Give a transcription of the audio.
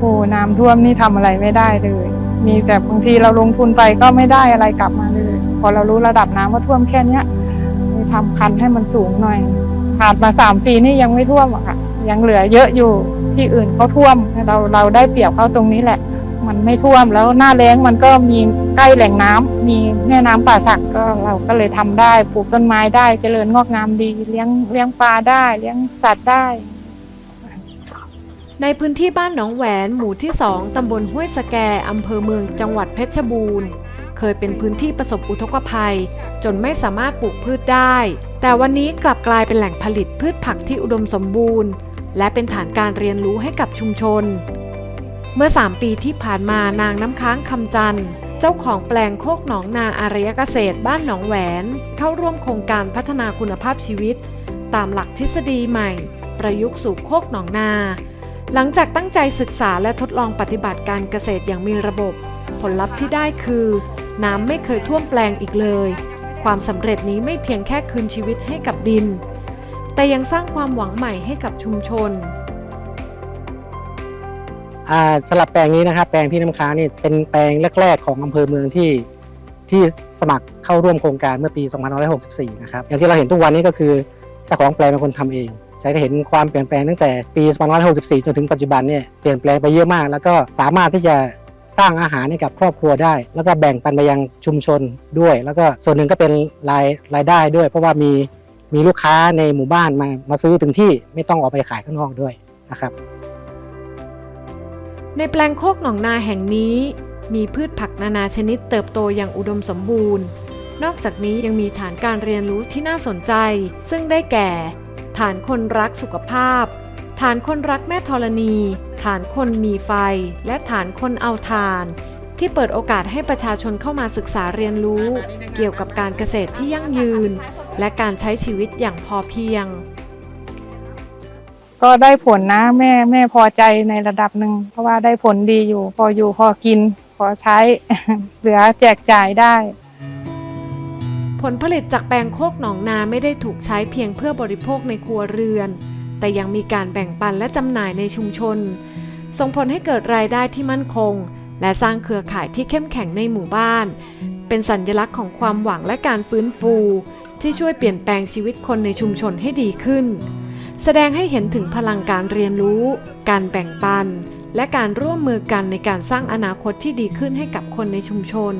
โอ้น้ำท่วมนี่ทำอะไรไม่ได้เลย มีแต่บางทีเราลงทุนไปก็ไม่ได้อะไรกลับมาเลย พอเรารู้ระดับน้ำว่าท่วมแค่เนี้ยเลยทำคันให้มันสูงหน่อยผ่านมาสามปีนี่ยังไม่ท่วมอะค่ะ ยังเหลือเยอะอยู่ที่อื่นเขาท่วมเราเราได้เปรียบเขาตรงนี้แหละ มันไม่ท่วมแล้วหน้าแล้งมันก็มีใกล้แหล่งน้ำมีแม่น้ำป่าสักก็เราก็เลยทำได้ ปลูกต้นไม้ได้เจริญงอกงามดีเลี้ยงเลี้ยงปลาได้ เลี้ยงสัตว์ได้ ในพื้นที่บ้านหนองแหวนหมู่ที่ 2 ตำบลห้วยสแกอำเภอเมืองจังหวัดเพชรบูรณ์ เคยเป็นพื้นที่ประสบอุทกภัย จนไม่สามารถปลูกพืชได้ แต่วันนี้กลับกลายเป็นแหล่งผลิตพืชผักที่อุดมสมบูรณ์ และเป็นฐานการเรียนรู้ให้กับชุมชน เมื่อ 3 ปีที่ผ่านมานางน้ำค้างคำจันทร์เจ้าของแปลงโคกหนองนาอารยเกษตรบ้านหนองแหวน เข้าร่วมโครงการพัฒนาคุณภาพชีวิต ตามหลักทฤษฎีใหม่ ประยุกต์สู่โคกหนองนา หลังจากตั้งใจศึกษาและทดลองปฏิบัติการเกษตรอย่างมีระบบ ผลลัพธ์ที่ได้คือ น้ำไม่เคยท่วมแปลงอีกเลย ความสำเร็จนี้ไม่เพียงแค่คืนชีวิตให้กับดิน แต่ยังสร้างความหวังใหม่ให้กับชุมชนสลับแปลงนี้นะครับแปลงพี่น้ำค้างนี่เป็นแปลงแรกๆของอำเภอเมืองที่ที่สมัครเข้าร่วมโครงการเมื่อปี 2564 นะครับอย่างที่เราเห็นทุกวันนี้ก็คือเจ้าของแปลงเป็นคนทำเอง จะได้เห็นความเปลี่ยนแปลงตั้งแต่ปี 2564 จนถึงปัจจุบันเนี่ยเปลี่ยนแปลงไปเยอะมาก แล้วก็สามารถที่จะสร้างอาหารให้กับครอบครัวได้ แล้วก็แบ่งปันไปยังชุมชนด้วย แล้วก็ส่วนหนึ่งก็เป็นรายรายได้ด้วย เพราะว่ามีมีลูกค้าในหมู่บ้านมามาซื้อถึงที่ไม่ต้องออกไปขายข้างนอกด้วยนะครับในแปลงโคกหนองนาแห่งนี้ มีพืชผักนานาชนิดเติบโตอย่างอุดมสมบูรณ์ นอกจากนี้ยังมีฐานการเรียนรู้ที่น่าสนใจ ซึ่งได้แก่ ฐานคนรักสุขภาพ ฐานคนรักแม่ธรณี ฐานคนมีไฟ และฐานคนเอาทาน ที่เปิดโอกาสให้ประชาชนเข้ามาศึกษาเรียนรู้ เกี่ยวกับการเกษตรที่ยั่งยืน และการใช้ชีวิตอย่างพอเพียง ก็ได้ผลนะแม่แม่พอใจในระดับหนึ่งเพราะว่าได้ผลดีอยู่พออยู่พอกิน พอใช้เหลือแจกจ่ายได้ ผลผลิตจากแปลงโคกหนองนาไม่ได้ถูกใช้เพียงเพื่อบริโภคในครัวเรือน แต่ยังมีการแบ่งปันและจำหน่ายในชุมชน ส่งผลให้เกิดรายได้ที่มั่นคง และสร้างเครือข่ายที่เข้มแข็งในหมู่บ้าน เป็นสัญลักษณ์ของความหวังและการฟื้นฟู ที่ช่วยเปลี่ยนแปลงชีวิตคนในชุมชนให้ดีขึ้น แสดงให้เห็นถึงพลังการเรียนรู้ การแบ่งปัน และการร่วมมือกันในการสร้างอนาคตที่ดีขึ้นให้กับคนในชุมชน